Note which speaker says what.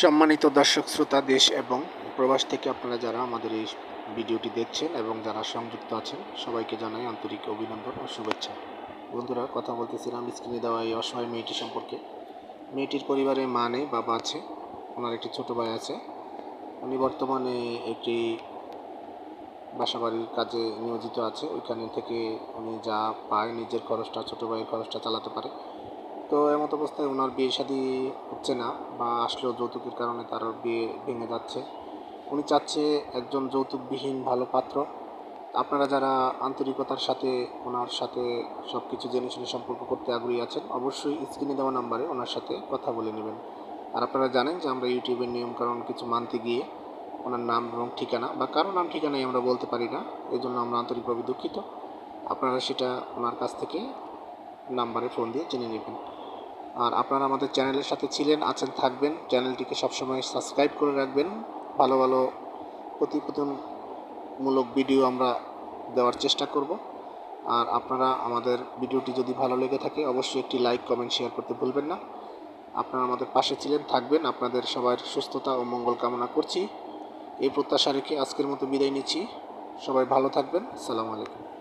Speaker 1: সম্মানিত দর্শক শ্রোতা, দেশ এবং প্রবাস থেকে আপনারা যারা আমাদের এই ভিডিওটি দেখছেন এবং যারা সংযুক্ত আছেন, সবাইকে জানাই আন্তরিক অভিনন্দন ও শুভেচ্ছা। বন্ধুরা, কথা বলতেছিলাম স্ক্রিনে দেওয়া এই অসহায় মেয়েটি সম্পর্কে। মেয়েটির পরিবারে মা নেই, বাবা আছে, ওনার একটি ছোট ভাই আছে। উনি বর্তমানে একটি বাসাবাড়ির কাজে নিয়োজিত আছে। ওইখানে থেকে উনি যা পায়, নিজের খরচটা, ছোটো ভাইয়ের খরচটা চালাতে পারে। তো এমত অবস্থায় ওনার বিয়ে শাদী হচ্ছে না বা আসলেও যৌতুকের কারণে তার বিয়ে ভেঙে যাচ্ছে। উনি চাচ্ছে একজন যৌতুকবিহীন ভালো পাত্র। আপনারা যারা আন্তরিকতার সাথে ওনার সাথে সব কিছু জেনে শুনে সম্পর্ক করতে আগ্রহী আছেন, অবশ্যই স্ক্রিনে দেওয়া নাম্বারে ওনার সাথে কথা বলে নেবেন। আর আপনারা জানেন যে আমরা ইউটিউবের নিয়মকানুন কিছু মানতে গিয়ে ওনার নাম এবং ঠিকানা বা কারও নাম ঠিকানাই আমরা বলতে পারি না এই জন্য আমরা আন্তরিকভাবে দুঃখিত। আপনারা সেটা ওনার কাছ থেকে নাম্বারে ফোন দিয়ে জেনে নেবেন। আর আপনারা আমাদের চ্যানেলের সাথে ছিলেন, আছেন, থাকবেন, চ্যানেলটিকে সবসময় সাবস্ক্রাইব করে রাখবেন। ভালো ভালো প্রতিবেদনমূলক ভিডিও আমরা দেওয়ার চেষ্টা করব। আর আপনারা আমাদের ভিডিওটি যদি ভালো লেগে থাকে, অবশ্যই একটি লাইক, কমেন্ট, শেয়ার করতে ভুলবেন না। আপনারা আমাদের পাশে ছিলেন, থাকবেন। আপনাদের সবার সুস্থতা ও মঙ্গল কামনা করছি। এই প্রত্যাশা রেখে আজকের মতো বিদায় নিচ্ছি। সবাই ভালো থাকবেন। আসসালামু আলাইকুম।